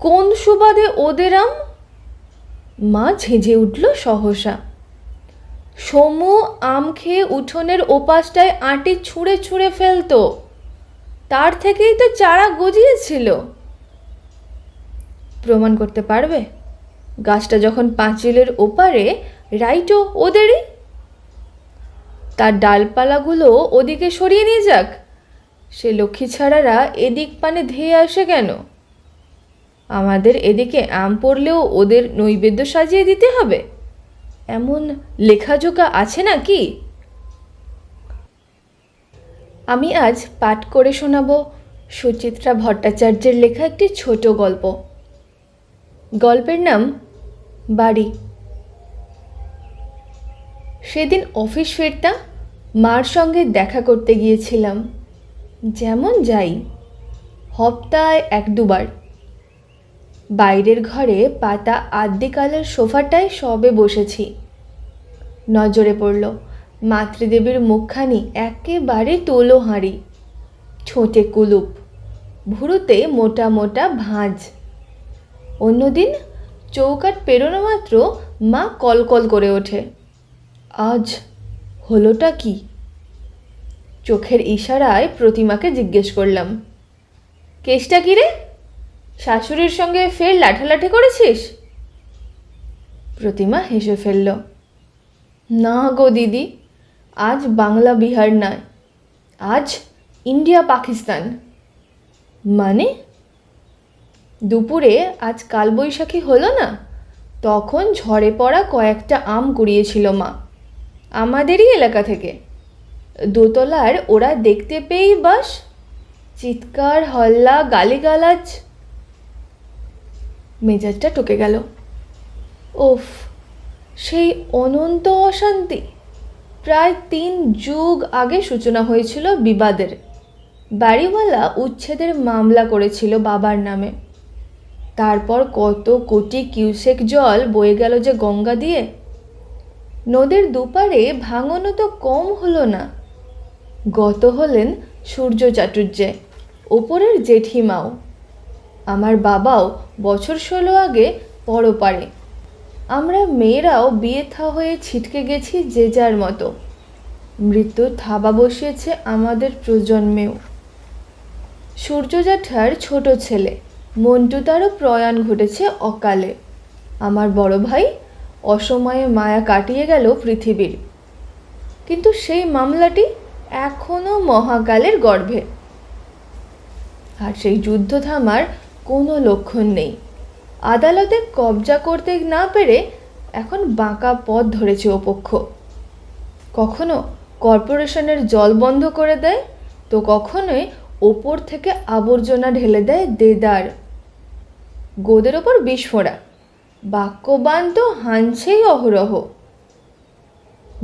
কোন সুবাদে ওদের আম? মা ঝেঁঝে উঠল সহসা। সমু আম খেয়ে উঠোনের ওপাশটায় আঁটি ছুঁড়ে ছুঁড়ে ফেলতো। তার থেকেই তো চারা গজিয়েছিল। প্রমাণ করতে পারবে? গাছটা যখন পাঁচিলের ওপারে রাইটও ওদেরই? তার ডালপালাগুলো ওদিকে সরিয়ে নিয়ে যাক। সে লক্ষ্মী ছাড়ারা এদিক পানে ধেয়ে আসে কেন? আমাদের এদিকে আম পড়লেও ওদের নৈবেদ্য সাজিয়ে দিতে হবে? এমন লেখাজোকা আছে নাকি? আমি আজ পাঠ করে শোনাব সুচিত্রা ভট্টাচার্যের লেখা একটি ছোট গল্প। গল্পের নাম বাড়ি। সেদিন অফিস ফেরতা মার সঙ্গে দেখা করতে গিয়েছিলাম। যেমন যাই, হপ্তায় এক দুবার। বাইরের ঘরে পাতা আদ্যিকালের সোফাটায় সবে বসেছি। নজরে পড়ল, মাতৃদেবীর মুখখানি একেবারে তোলো হাঁড়ি, ছোটে কুলুপ, ভুরুতে মোটা মোটা ভাঁজ। অন্যদিন চৌকাট পেরোনো মাত্র মা কলকল করে ওঠে, আজ হলোটা কি? চোখের ইশারায় প্রতিমাকে জিজ্ঞেস করলাম কেসটা কি রে? শাশুড়ির সঙ্গে ফের লাঠালাঠি করেছিস? প্রতিমা হেসে ফেলল, না গো দিদি, আজ বাংলা বিহার নয়, আজ ইন্ডিয়া পাকিস্তান। মানে? দুপুরে আজ কালবৈশাখী হলো না, তখন ঝড়ে পড়া কয়েকটা আম কুড়িয়েছিল মা, আমাদেরই এলাকা থেকে। দোতলার ওরা দেখতে পেয়েই বাস, চিৎকার, হল্লা, গালিগালাজ মেজাজটা টকে গেল। ওফ সেই অনন্ত অশান্তি। প্রায় তিন যুগ আগে সূচনা হয়েছিল বিবাদের। বাড়িওয়ালা উচ্ছেদের মামলা করেছিল বাবার নামে। তারপর কত কোটি কিউসেক জল বয়ে গেল যে গঙ্গা দিয়ে। নদীর দুপারে ভাঙনও তো কম হলো না। গত হলেন সূর্য চাটুর্যে, ওপরের জেঠিমাও। আমার বাবাও বছর ষোলো আগে পরপারে আমরা মেয়েরাও বিয়ে থা হয়ে ছিটকে গেছি যে যার মতো। মৃত্যুর থাবা বসিয়েছে আমাদের প্রজন্মেও। সূর্য জ্যাঠার ছোট ছেলে, মন্টু তারও প্রয়াণ ঘটেছে অকালে। আমার বড় ভাই অসময়ে মায়া কাটিয়ে গেল পৃথিবীর। কিন্তু সেই মামলাটি এখনও মহাকালের গর্ভে। আর সেই যুদ্ধ থামার কোনো লক্ষণ নেই। আদালতে কবজা করতে না পেরে এখন বাঁকা পথ ধরেছে ও পক্ষ কখনো কর্পোরেশনের জল বন্ধ করে দেয়, তো কখনোই ওপর থেকে আবর্জনা ঢেলে দেয় দেদার। গোদের ওপর বিস্ফোরা। বাক্যবান তো হানছেই অহরহ।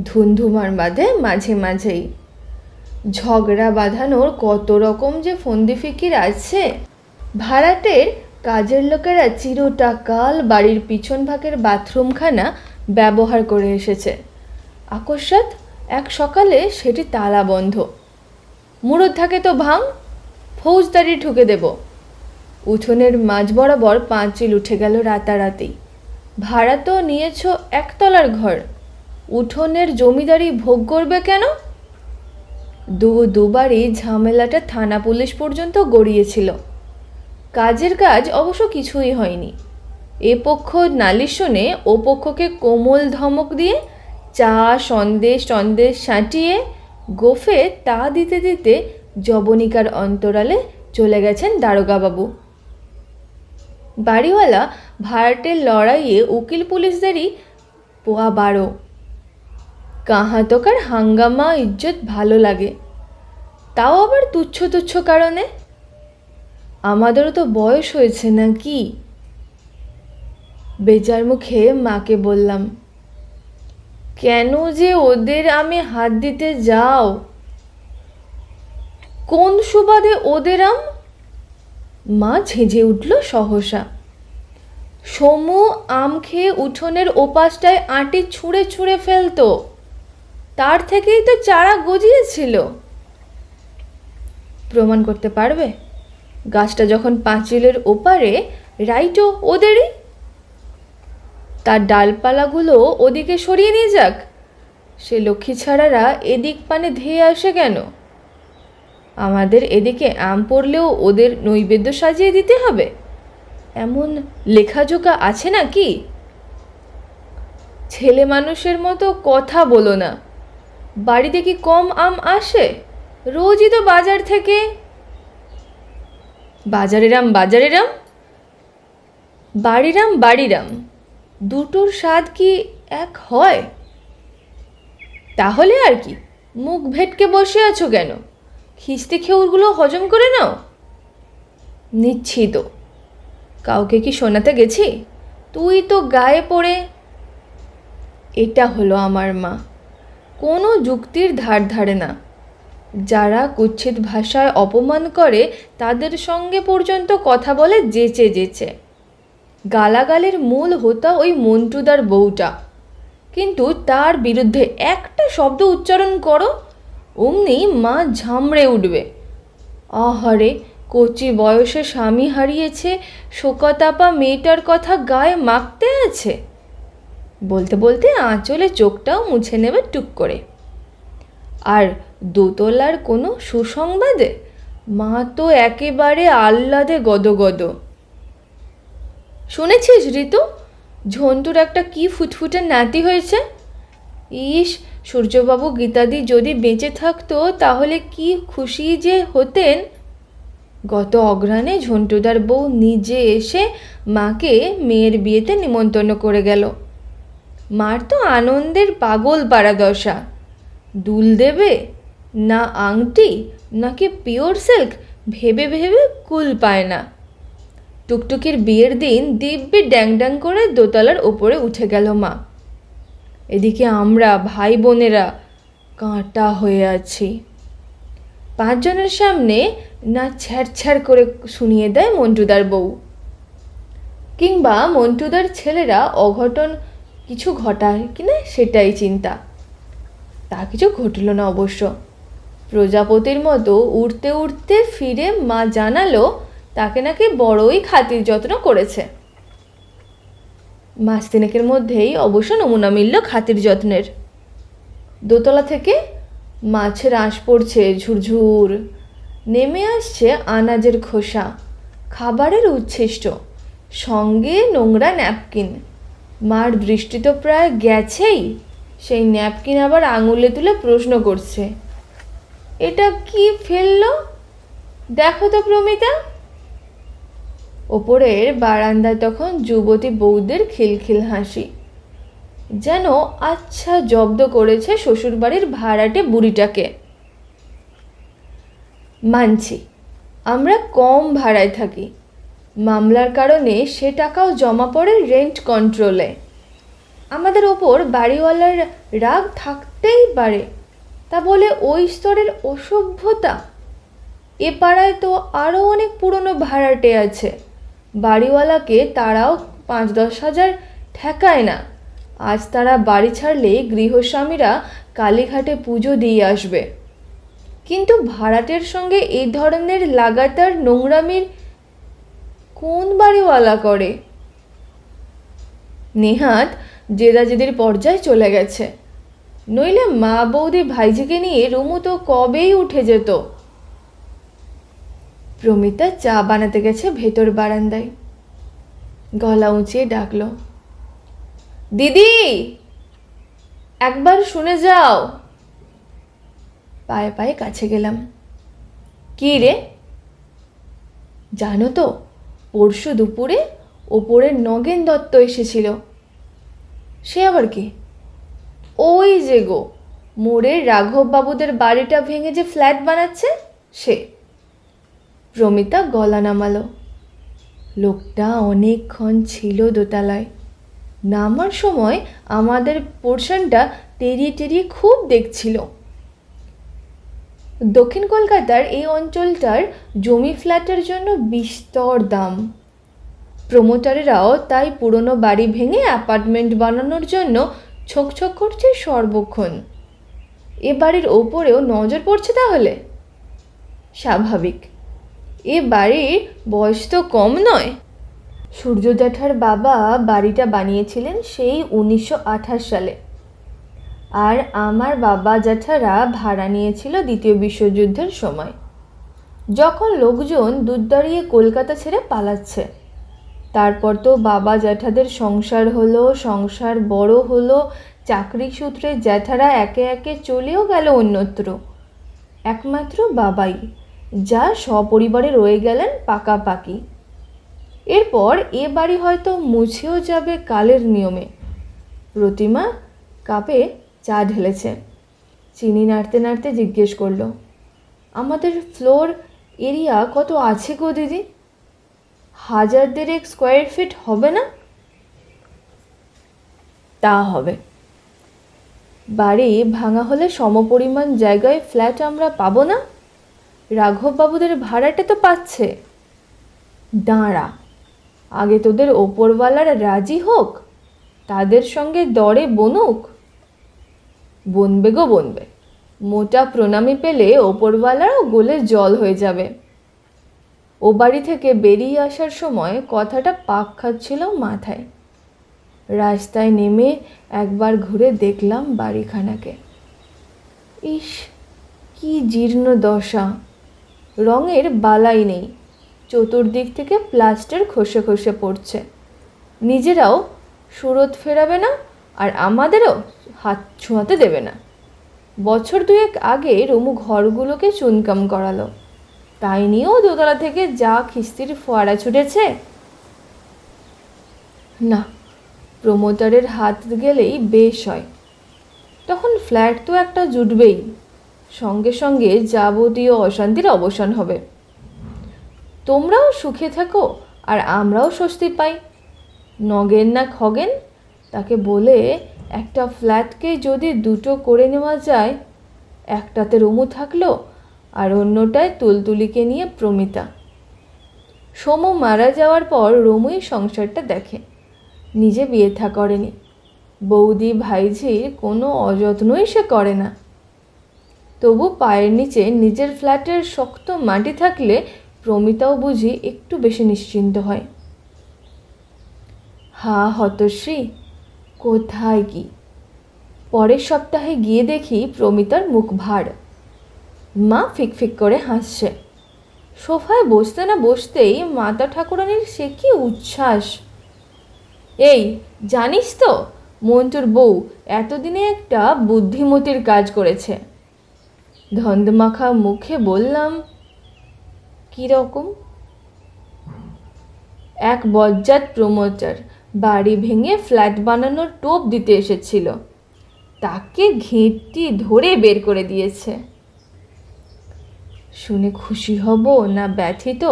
ধুন্ধুমার বাঁধে মাঝে মাঝেই। ঝগড়া বাঁধানোর কত রকম যে ফন্দি ফিকির আছে। ভাড়াটের কাজের লোকেরা চিরটাকাল বাড়ির পিছন ভাগের বাথরুমখানা ব্যবহার করে এসেছে। আকস্মাৎ এক সকালে সেটি তালা বন্ধ। মুরদ থাকে তো ভাঙ, ফৌজদারি ঠুকে দেব। উঠোনের মাঝ বরাবর পাঁচিল উঠে গেল রাতারাতি। ভাড়া তো নিয়েছ একতলার ঘর, উঠোনের জমিদারি ভোগ করবে কেন? দু দুবারই ঝামেলাটা থানা পুলিশ পর্যন্ত গড়িয়েছিল। কাজের কাজ অবশ্য কিছুই হয়নি। এ পক্ষ নালিশ শুনে ও পক্ষকে কোমল ধমক দিয়ে চা, সন্দেশ সন্দেশ সাঁটিয়ে গোফে তা দিতে দিতে জবনিকার অন্তরালে চলে গেছেন দারোগাবাবু। বাড়িওয়ালা ভাড়াটের লড়াইয়ে উকিল পুলিশদেরই পোয়া বারো। কাহাতকার হাঙ্গামা, ইজ্জত ভালো লাগে। তাও আবার তুচ্ছ তুচ্ছ কারণে আমাদেরও তো বয়স হয়েছে না কি বেজার মুখে মাকে বললাম, কেন যে ওদের আমি হাত দিতে যাও? কোন সুবাদে ওদের আম? মা ঝেঁঝে উঠল সহসা। সমু আম খেয়ে উঠোনের ওপাশটায় আঁটি ছুঁড়ে ছুঁড়ে ফেলতো। তার থেকেই তো চারা গজিয়েছিল। প্রমাণ করতে পারবে? গাছটা যখন পাঁচিলের ওপারে রাইটও ওদেরই? তার ডালপালাগুলো ওদিকে সরিয়ে নিয়ে যাক। সে লক্ষ্মী ছাড়ারা এদিক পানে ধেয়ে আসে কেন? আমাদের এদিকে আম পড়লেও ওদের নৈবেদ্য সাজিয়ে দিতে হবে। এমন লেখাজোকা আছে নাকি? ছেলে মানুষের মতো কথা বলো না। বাড়িতে কি কম আম আসে? রোজই তো বাজার থেকে। বাজারের আম বাজারের আম বাড়িরাম বাড়িরাম। দুটোর স্বাদ কি এক হয়? তাহলে আর কি, মুখ ভেটকে বসে আছো কেন? খিস্তি খেউরগুলো হজম করে নাও। নিচ্ছি তো কাউকে কি শোনাতে গেছি? তুই তো গায়ে পড়ে। এটা হলো আমার মা। কোনো যুক্তির ধার ধারে না। যারা কুচ্ছিত ভাষায় অপমান করে, তাদের সঙ্গে পর্যন্ত কথা বলে যেচে যেচে। গালাগালের মূল হোতা ওই মন্টুদার বউটা। কিন্তু তার বিরুদ্ধে একটা শব্দ উচ্চারণ করো, অমনি মা ঝামড়ে উঠবে। আহারে, কচি বয়সে স্বামী হারিয়েছে, শোকাতাপা মেয়েটার কথা গায়ে মাখতে আছে। বলতে বলতে আঁচলে চোখটাও মুছে নেবে টুক করে। আর দোতলার কোনো সুসংবাদে? মা তো একেবারে আহ্লাদে গদগদ। শুনেছিস ঋতু? ঝন্টুর একটা কি ফুটফুটে নাতি হয়েছে? ইস, সূর্যবাবু গীতাদি যদি বেঁচে থাকতো, তাহলে কি খুশি যে হতেন? গত অগ্রাণে ঝন্টুদার বউ নিজে এসে মাকে মেয়ের বিয়েতে নিমন্ত্রণ করে গেল। মার তো আনন্দের পাগল পাড়া দশা দুল দেবে? না আংটি, নাকি পিওর সিল্ক? ভেবে ভেবে কুল পায় না। টুকটুকির বিয়ের দিন দিব্যি ড্যাং ড্যাং করে দোতলার ওপরে উঠে গেল মা। এদিকে আমরা, ভাই বোনেরা, কাঁটা হয়ে আছি। পাঁচজনের সামনে না ছ্যাড় ছ্যাড় করে শুনিয়ে দেয় মন্টুদার বউ। কিংবা মন্টুদার ছেলেরা অঘটন কিছু ঘটায় কিনা সেটাই চিন্তা। তা কিছু ঘটল না অবশ্য। প্রজাপতির মতো উড়তে উড়তে ফিরে মা জানালো, তাকে নাকি বড়ই খাতির যত্ন করেছে। মাস তিনেকের মধ্যেই অবশ্য নমুনা মিলল খাতির যত্নের। দোতলা থেকে মাছের আঁশ পড়ছে ঝুরঝুর, নেমে আসছে আনাজের খোসা, খাবারের উচ্ছিষ্ট, সঙ্গে নোংরা ন্যাপকিন। মার দৃষ্টি তো প্রায় গেছেই, সেই ন্যাপকিন আবার আঙুলে তুলে প্রশ্ন করছে এটা কি ফেলল? দেখো তো প্রমিতা। ওপরের বারান্দায় তখন যুবতী বৌদের খিলখিল হাসি। যেন আচ্ছা জব্দ করেছে শ্বশুরবাড়ির ভাড়াটে বুড়িটাকে। মানছি, আমরা কম ভাড়ায় থাকি। মামলার কারণে সে টাকাও জমা পড়ে রেন্ট কন্ট্রোলে আমাদের ওপর বাড়িওয়ালার রাগ থাকতেই পারে। তা বলে ওই স্তরের অসভ্যতা? এ পাড়ায় তো আরও অনেক পুরনো ভাড়াটে আছে। বাড়িওয়ালাকে তারাও পাঁচ দশ হাজার ঠেকায় না। আজ তারা বাড়ি ছাড়লে গৃহস্বামীরা কালীঘাটে পুজো দিয়ে আসবে। কিন্তু ভাড়াটের সঙ্গে এই ধরনের লাগাতার নোংরামির কোন বাড়িওয়ালা করে? নেহাত জেদাজেদির পর্যায়ে চলে গেছে। নইলে মা বৌদি ভাইজিকে নিয়ে রুমু তো কবেই উঠে যেত। প্রমিতা চা বানাতে গেছে ভেতর বারান্দায়। গলা উঁচিয়ে ডাকলো, দিদি, একবার শুনে যাও। পায়ে পায়ে কাছে গেলাম, কি রে? জানো তো, পরশু দুপুরে ওপরের নগেন দত্ত এসেছিল। সে আবার কি? ওই যে গো মোড়ে রাঘব বাবুদের বাড়িটা ভেঙে যে ফ্ল্যাট বানাচ্ছে, সে। প্রমিতা গলা নামালো। লোকটা অনেকক্ষণ ছিল দোতলায়। নামার সময় আমাদের পোর্শনটা টেরিয়ে টেরিয়ে খুব দেখছিল। দক্ষিণ কলকাতার এই অঞ্চলটার জমি ফ্ল্যাটের জন্য বিস্তর দাম। প্রমোটারেরাও তাই পুরনো বাড়ি ভেঙে অ্যাপার্টমেন্ট বানানোর জন্য ছোকছোক করছে সর্বক্ষণ। এ বাড়ির ওপরেও নজর পড়ছে তাহলে? স্বাভাবিক। এ বাড়ির বয়স তো কম নয়। সূর্য জ্যাঠার বাবা বাড়িটা বানিয়েছিলেন সেই উনিশশো আঠাশ সালে। আর আমার বাবা জ্যাঠারা ভাড়া নিয়েছিল দ্বিতীয় বিশ্বযুদ্ধের সময়। যখন লোকজন দুধ দাঁড়িয়ে কলকাতা ছেড়ে পালাচ্ছে। তারপর তো বাবা জ্যাঠাদের সংসার হলো, সংসার বড় হলো চাকরি সূত্রে জ্যাঠারা একে একে চলেও গেল অন্যত্র। একমাত্র বাবাই, যা সপরিবারে রয়ে গেলেন পাকাপাকি। এরপর এ বাড়ি হয়তো মুছেও যাবে কালের নিয়মে। প্রতিমা কাপে চা ঢেলেছে। চিনি নাড়তে নাড়তে জিজ্ঞেস করল, আমাদের ফ্লোর এরিয়া কত আছে গো দিদি? হাজার দেড়েক স্কোয়ার ফিট হবে না? তা হবে। বাড়ি ভাঙা হলে সমপরিমাণ জায়গায় ফ্ল্যাট আমরা পাবো না? রাঘববাবুদের ভাড়াটা তো পাচ্ছে। দাঁড়া, আগে তোদের ওপরওয়ালার রাজি হোক, তাদের সঙ্গে দরে বনুক। বনবে গো বনবে। মোটা প্রণামী পেলে ওপরওয়ালারও গোলে জল হয়ে যাবে। ও বাড়ি থেকে বেরিয়ে আসার সময় কথাটা পাক খাচ্ছিল মাথায়। রাস্তায় নেমে একবার ঘুরে দেখলাম বাড়িখানাকে। ইস, কি জীর্ণ দশা। রঙের বালাই নেই। চতুর্দিক থেকে প্লাস্টার খসে খসে পড়ছে। নিজেরাও সুরত ফেরাবে না আর আমাদেরও হাত ছোঁয়াতে দেবে না। বছর দুয়েক আগে রমু ঘরগুলোকে চুনকাম করালো। তাই নিয়েও দোতলা থেকে যা খিস্তির ফোয়ারা ছুটেছে। না, প্রমোটারের হাত গেলেই বেশ হয়। তখন ফ্ল্যাট তো একটা জুটবেই। সঙ্গে সঙ্গে যাবতীয় অশান্তির অবসান হবে। তোমরাও সুখে থাকো আর আমরাও স্বস্তি পাই। নগেন না খগেন, তাকে বলে একটা ফ্ল্যাটকে যদি দুটো করে নেওয়া যায়, একটাতে রুমু থাকল আর অন্যটায় তুলতুলিকে নিয়ে প্রমিতা। সোমু মারা যাওয়ার পর রমুই সংসারটা দেখে। নিজে বিয়ে থা করেনি। বৌদি ভাইঝির কোনো অযত্নই সে করে না। তবু পায়ের নিচে নিজের ফ্ল্যাটের শক্ত মাটি থাকলে প্রমিতাও বুঝি একটু বেশি নিশ্চিন্ত হয়। হা হতশ্রী, কোথায় কি? পরের সপ্তাহে গিয়ে দেখি প্রমিতার মুখ ভার। মা ফিকফিক করে হাসছে। সোফায় বসতে না বসতেই মাতা ঠাকুরানির সে কি উচ্ছ্বাস। এই, জানিস তো, মন্টুর বউ এতদিনে একটা বুদ্ধিমতির কাজ করেছে। ধন্দমাখা মুখে বললাম কীরকম এক বজ্জাত প্রমোটার বাড়ি ভেঙে ফ্ল্যাট বানানোর টোপ দিতে এসেছিল। তাকে ঘেঁটটি ধরে বের করে দিয়েছে। শুনে খুশি হব না ব্যথিত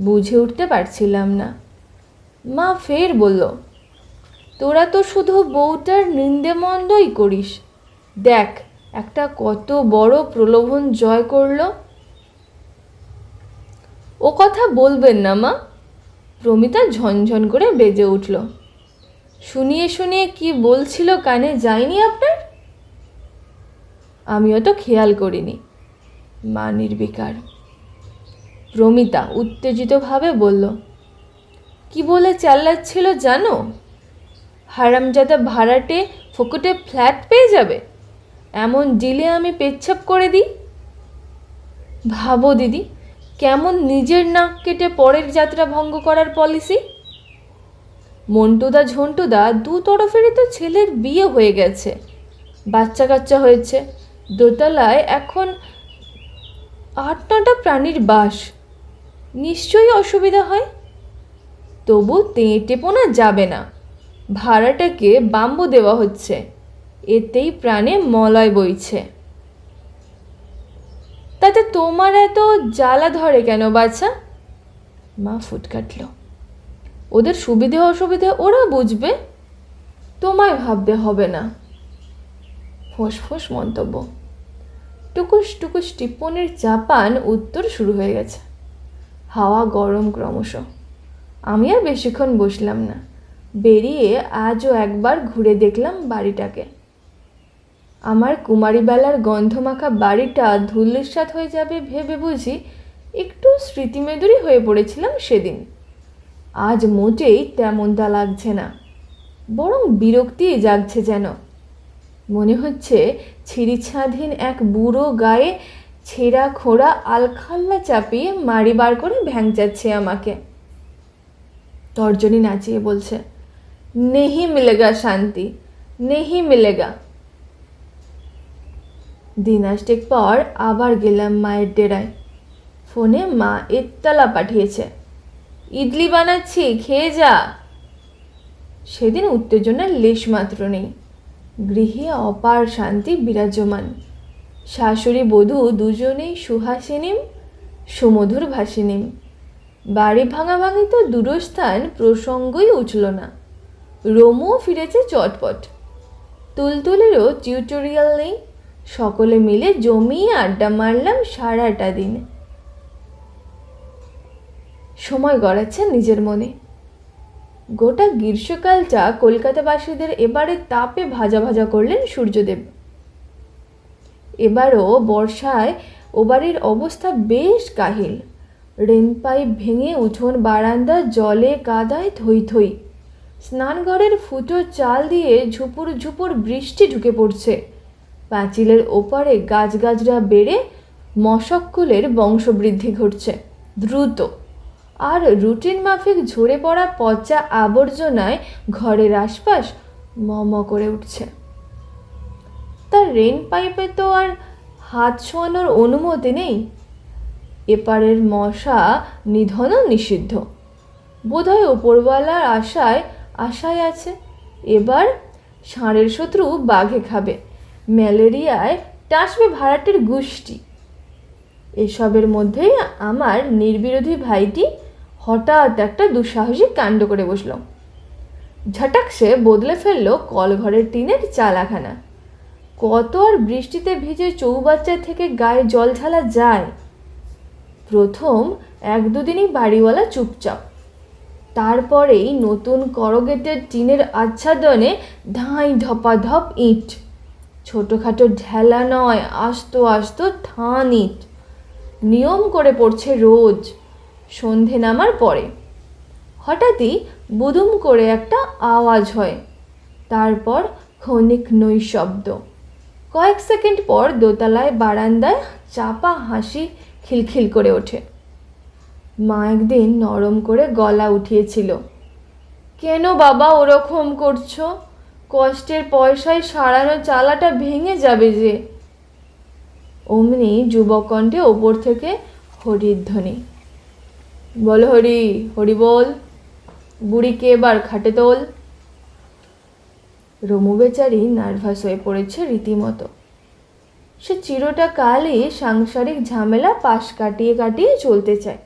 বুঝে উঠতে পারছিলাম না। মা ফের বলল, তোরা তো শুধু বউটার নিন্দে মন্দই করিস। দেখ, একটা কত বড় প্রলোভন জয় করল। ও কথা বলবেন না মা। প্রমিতা ঝনঝন করে বেজে উঠল। শুনিয়ে শুনিয়ে কি বলছিল কানে যায়নি আপনার? আমিও তো খেয়াল করিনি। মা নির্বিকার। প্রমিতা উত্তেজিতভাবে বলল, কি বলে চাল্লাচ্ছিল জানো? হারামজাদা ভাড়াটে ফকুটে ফ্ল্যাট পেয়ে যাবে? এমন ডিলে আমি পেচ্ছাপ করে দিই? ভাবো দিদি, কেমন নিজের নাক কেটে পরের যাত্রা ভঙ্গ করার পলিসি? মন্টুদা ঝন্টুদা দু তরফেরই তো ছেলের বিয়ে হয়ে গেছে। বাচ্চা কাচ্চা হয়েছে। দোতলায় এখন আট নটা প্রাণীর বাস। নিশ্চয়ই অসুবিধা হয়? তবু তেঁটে পোনা যাবে না। ভাড়াটাকে বাম্বু দেওয়া হচ্ছে। এতেই প্রাণে মলয় বইছে। তাতে তোমার এত জ্বালা ধরে কেন বাছা? মা ফুট কাটল। ওদের সুবিধে অসুবিধে ওরা বুঝবে? তোমায় ভাবতে হবে না। ফোঁস ফোঁস মন্তব্য। টুকুস টুকুস টিপ্পনের চাপান উত্তর শুরু হয়ে গেছে। হাওয়া গরম ক্রমশ। আমি আর বেশিক্ষণ বসলাম না। বেরিয়ে আজও একবার ঘুরে দেখলাম বাড়িটাকে। আমার কুমারীবেলার গন্ধমাখা বাড়িটা ধুলিস্বাদ হয়ে যাবে ভেবে বুঝি একটু স্মৃতিমেদুরি হয়ে পড়েছিলাম সেদিন। আজ মোটেই তেমনটা লাগছে না। বরং বিরক্তি জাগছে যেন। মনে হচ্ছে ছিঁড়িছাধীন এক বুড়ো গায়ে ছেঁড়া খোড়া আলখাল্লা চাপিয়ে মারি বার করে ভ্যাংচাচ্ছে আমাকে। তর্জনী নাচিয়ে বলছে, নেহি মিলেগা শান্তি, নেহি মিলেগা। দিন আষ্টেক পর আবার গেলাম মায়ের ডেরায়। ফোনে মা এত্তলা পাঠিয়েছে, ইডলি বানাচ্ছি, খেয়ে যা। সেদিন উত্তেজনার লেশ মাত্র নেই। গৃহে অপার শান্তি বিরাজমান। শাশুড়ি বধূ দুজনেই সুহাসিনীম, সুমধুর ভাসিনীম। বাড়ি ভাঙাভাঙি তো দূরস্থান প্রসঙ্গই উঠল না। রোমও ফিরেছে চটপট। তুলতুলেরও টিউটোরিয়াল নেই। সকলে মিলে জমিয়ে আড্ডা মারলাম সারাটা দিন। সময় গড়াচ্ছে নিজের মনে। গোটা গ্রীষ্মকালটা কলকাতাবাসীদের এবারে তাপে ভাজা ভাজা করলেন সূর্যদেব। এবারও বর্ষায় ও বাড়ির অবস্থা বেশ কাহিল। রেন পাইপ ভেঙে উঠোন, বারান্দা, জলে কাদায় থই থই। স্নানঘরের ফুটো চাল দিয়ে ঝুপুর ঝুপুর বৃষ্টি ঢুকে পড়ছে। পাঁচিলের ওপারে গাছগাছরা বেড়ে মশক্কুলের বংশবৃদ্ধি ঘটছে। দ্রুত আর রুটিন মাফিক ঝরে পড়া পচা আবর্জনায় ঘরের আশপাশ মম করে উঠছে। তার রেন পাইপে তো আর হাত ছোঁয়ানোর অনুমতি নেই। এপারের মশা নিধনও নিষিদ্ধ। বোধহয় ওপরওয়ালার আশায় আশায় আছে। এবার ষাঁড়ের শত্রু বাঘে খাবে। ম্যালেরিয়ায় টাসবে ভাড়াটের গোষ্ঠী। এসবের মধ্যেই আমার নির্বিরোধী ভাইটি হঠাৎ একটা দুঃসাহসিক কাণ্ড করে বসল। ঝটাক সে বদলে ফেলল কলঘরের টিনের চালাখানা। কত আর বৃষ্টিতে ভিজে চৌবাচ্চা থেকে গায়ে জল ঝালা যায়। প্রথম এক দুদিনই বাড়িওয়ালা চুপচাপ। তারপরেই নতুন করগেটের টিনের আচ্ছাদনে ধাঁই ধপাধপ ইট। ছোটোখাটো ঢেলা নয়, আস্ত আস্ত থান ইট। নিয়ম করে পড়ছে রোজ। সন্ধে নামার পরে। হঠাৎই বুদুম করে একটা আওয়াজ হয়। তারপর ক্ষণিক নৈশব্দ কয়েক সেকেন্ড পর দোতলায় বারান্দায় চাপা হাসি খিলখিল করে ওঠে। মা একদিন নরম করে গলা উঠিয়েছিল। কেন বাবা ওরকম করছ? কষ্টের পয়সায় সারানো চালাটা ভেঙে যাবে যে। অমনি যুবকণ্ঠে ওপর থেকে হরির ধ্বনি বল হরি হরি বল। বুড়িকে এবার খাটে তোল। রমু বেচারি নার্ভাস হয়ে পড়েছে রীতিমতো। সে চিরটা কালই সাংসারিক ঝামেলা পাশ কাটিয়ে কাটিয়ে চলতে চায়।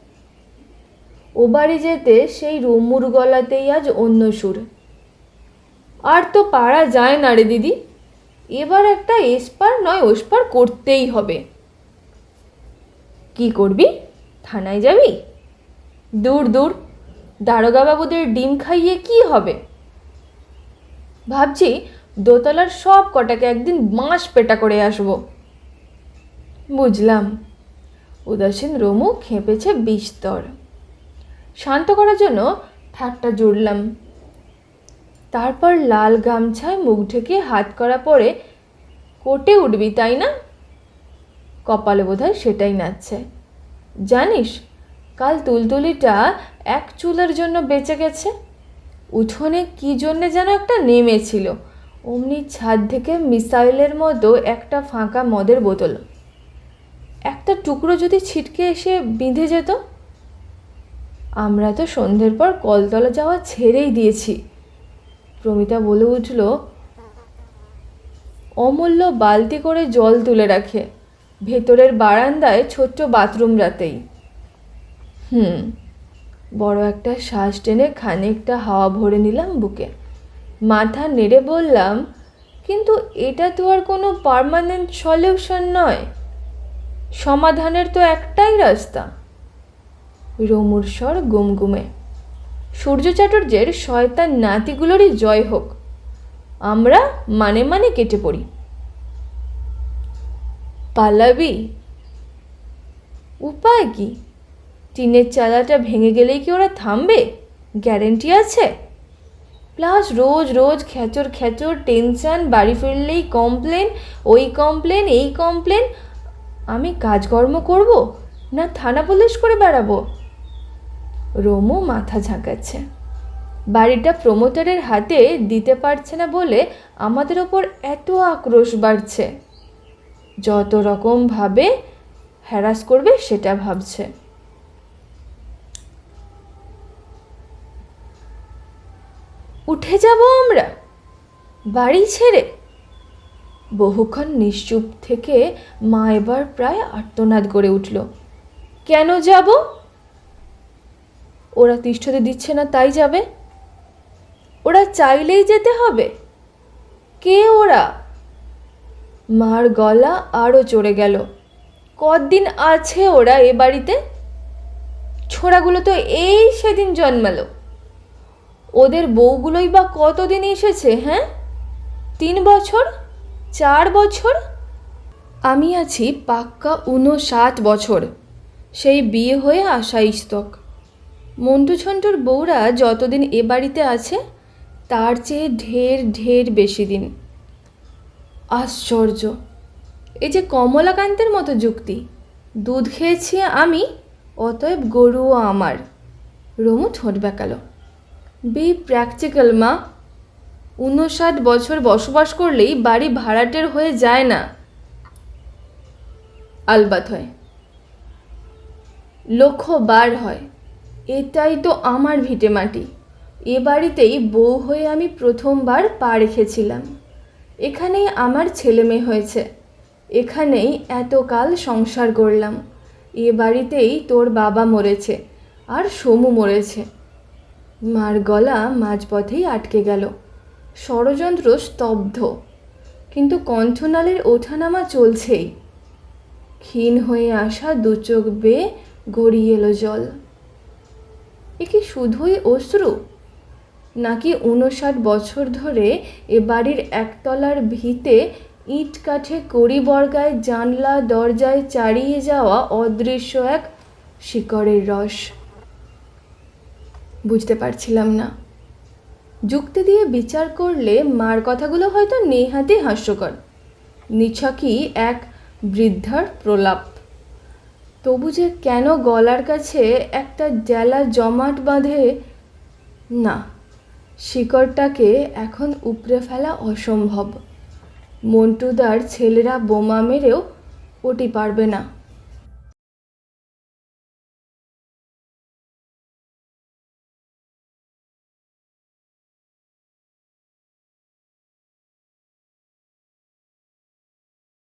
ও বাড়ি যেতে সেই রমুর গলাতেই আজ অন্য সুর। আর তো পারা যায় না রে দিদি, এবার একটা এসপার নয় ওসপার করতেই হবে। কি করবি? থানায় যাবি? দূর দূর। দারোগা বাবুদের ডিম খাইয়ে কি হবে? ভাবছি দোতলার সব কটাকে একদিন বাঁশ পেটা করে আসব। বুঝলাম। উদাসীন রমু খেপেছে বিস্তর। শান্ত করার জন্য ঠাট্টা জুড়লাম। তারপর লাল গামছায় মুখ ঢেকে হাত করা পরে, কোটে উঠবি, তাই না? কপালে বোধহয় সেটাই নাচছে। জানিস কাল তুলতুলিটা এক চুলের জন্য বেঁচে গেছে। উঠোনে কী জন্যে যেন একটা নেমেছিল। অমনি ছাদ থেকে মিসাইলের মতো একটা ফাঁকা মদের বোতল। একটা টুকরো যদি ছিটকে এসে বিঁধে যেত। আমরা তো সন্ধ্যের পর কলতলা যাওয়া ছেড়েই দিয়েছি। প্রমিতা বলে উঠল, অমূল্য বালতি করে জল তুলে রাখে। ভেতরের বারান্দায় ছোট্ট বাথরুম রাতেই। হুম, বড় একটা শ্বাস টেনে খানিকটা হাওয়া ভরে নিলাম বুকে। মাথা নেড়ে বললাম, কিন্তু এটা তো আর কোনো পারমানেন্ট সলিউশন নয়। সমাধানের তো একটাই রাস্তা। রমুর স্বর গুমগুমে। সূর্য চাটুর্যের শয়তান নাতিগুলোরই জয় হোক। আমরা মানে মানে কেটে পড়ি। পালাবি উপায় কি? টিনের চালাটা ভেঙে গেলেই কি ওরা থামবে? গ্যারেন্টি আছে? প্লাস রোজ রোজ খেচর খেচর, টেনশান, বাড়ি ফিরলেই কমপ্লেন, ওই কমপ্লেন, এই কমপ্লেন। আমি কাজকর্ম করব না থানা পুলিশ করে বেড়াবো? রোমো মাথা ঝাঁকাচ্ছে। বাড়িটা প্রমোটারের হাতে দিতে পারছে না বলে আমাদের ওপর এত আক্রোশ বাড়ছে। যত রকমভাবে হ্যারাস করবে সেটা ভাবছে। উঠে যাব আমরা। বাড়ি ছেড়ে। বহুক্ষণ নিশ্চুপ থেকে মা এবার প্রায় আর্তনাদ করে উঠল। কেন যাব? ওরা তিষ্ঠতে দিচ্ছে না, তাই যাবে। ওরা চাইলেই যেতে হবে। কে ওরা? মার গলা আরও চড়ে গেল। কদিন আছে ওরা এ বাড়িতে? ছোড়াগুলো তো এই সেদিন জন্মালো। ওদের বউগুলোই বা কতদিন এসেছে হ্যাঁ? তিন বছর? চার বছর? আমি আছি পাক্কা উনষাট বছর। সেই বিয়ে হয়ে আসা ইস্তক। মন্টু ছন্টুর বউরা যতদিন এ বাড়িতে আছে, তার চেয়ে ঢের ঢের বেশি দিন। আশ্চর্য। এই যে কমলাকান্তের মতো যুক্তি। দুধ খেয়েছি আমি, অতএব গরুও আমার। রমু ঠোঁট বেঁকালো। বি প্র্যাকটিক্যাল মা উনষাট বছর বসবাস করলেই বাড়ি ভাড়াটের হয়ে যায় না। আলবাত হয়। লক্ষ বার হয়। এটাই তো আমার ভিটে মাটি। এ বাড়িতেই বউ হয়ে আমি প্রথমবার পা রেখেছিলাম। এখানেই আমার ছেলে মেয়ে হয়েছে। এখানেই এতকাল সংসার করলাম। এ বাড়িতেই তোর বাবা মরেছে, আর সমু মরেছে। মার গলা মাঝপথেই আটকে গেল। ষড়যন্ত্র স্তব্ধ, কিন্তু কণ্ঠনালের ওঠানামা চলছেই। ক্ষীণ হয়ে আসা দু চোখ বেয়ে গড়িয়ে এলো জল। এ কি শুধুই অশ্রু? নাকি উনষাট বছর ধরে এ বাড়ির একতলার ভিতে ইট কাঠে কড়ি বর্গায় জানলা দরজায় চাড়িয়ে যাওয়া অদৃশ্য এক শিকড়ের রস। বুঝতে পারছিলাম না। যুক্তি দিয়ে বিচার করলে মার কথাগুলো হয়তো নেহাতি হাস্যকর। নিছকই এক বৃদ্ধার প্রলাপ। তবু যে কেন গলার কাছে একটা জেলা জমাট বাঁধে, না, শিকড়টাকে এখন উপড়ে ফেলা অসম্ভব। মন্টুদার ছেলেরা বোমা মেরেও ওটি পারবে না।